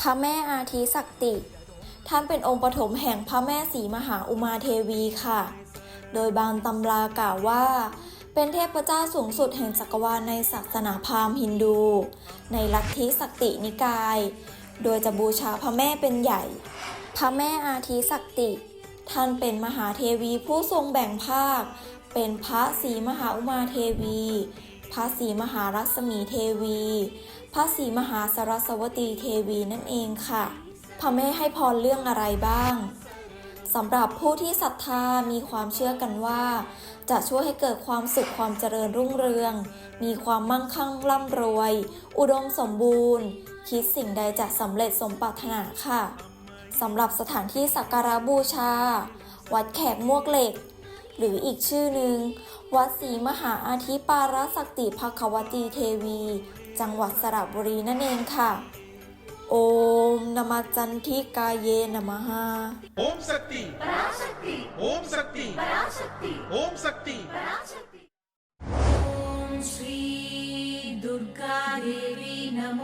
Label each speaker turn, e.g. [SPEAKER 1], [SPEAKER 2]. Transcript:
[SPEAKER 1] พระแม่อาทิศักติ ท่านเป็นองค์ปฐมแห่งพระแม่ศรีมหาอุมาเทวีค่ะ โดยบางตำรากล่าวว่า เป็นเทพเจ้าสูงสุดแห่งจักรวาลในศาสนาพราหมณ์ฮินดู ในลัทธิสักตินิกาย โดยจะบูชาพระแม่เป็นใหญ่ พระแม่อาทิศักติ ท่านเป็นมหาเทวีผู้ทรงแบ่งภาค เป็นพระศรีมหาอุมาเทวี พระศรีมหารัศมีเทวี พระศรีมหาสรสวตีเทวีนั่นเองค่ะ พระแม่ให้พรเรื่องอะไรบ้างสำหรับผู้ที่ศรัทธามีความเชื่อกันว่า จะช่วยให้เกิดความสุขความเจริญรุ่งเรือง มีความมั่งคั่งร่ำรวย อุดมสมบูรณ์ คิดสิ่งใดจะสำเร็จสมปรารถนาค่ะสำหรับสถานที่สักการะบูชา วัดแขกมวกเหล็ก หรืออีกชื่อหนึ่ง วัดศรีมหาอาทิปารสักติภควตีเทวี จังหวัดสระบุรีนั่นเองค่ะ โอมนมจันทิกาเยนมหา
[SPEAKER 2] โอมสักติ
[SPEAKER 3] ปราสติโอมสักติปราสติโอ
[SPEAKER 2] ม
[SPEAKER 3] สักติปราสติโอมศรีดุร์กาเดวีนโม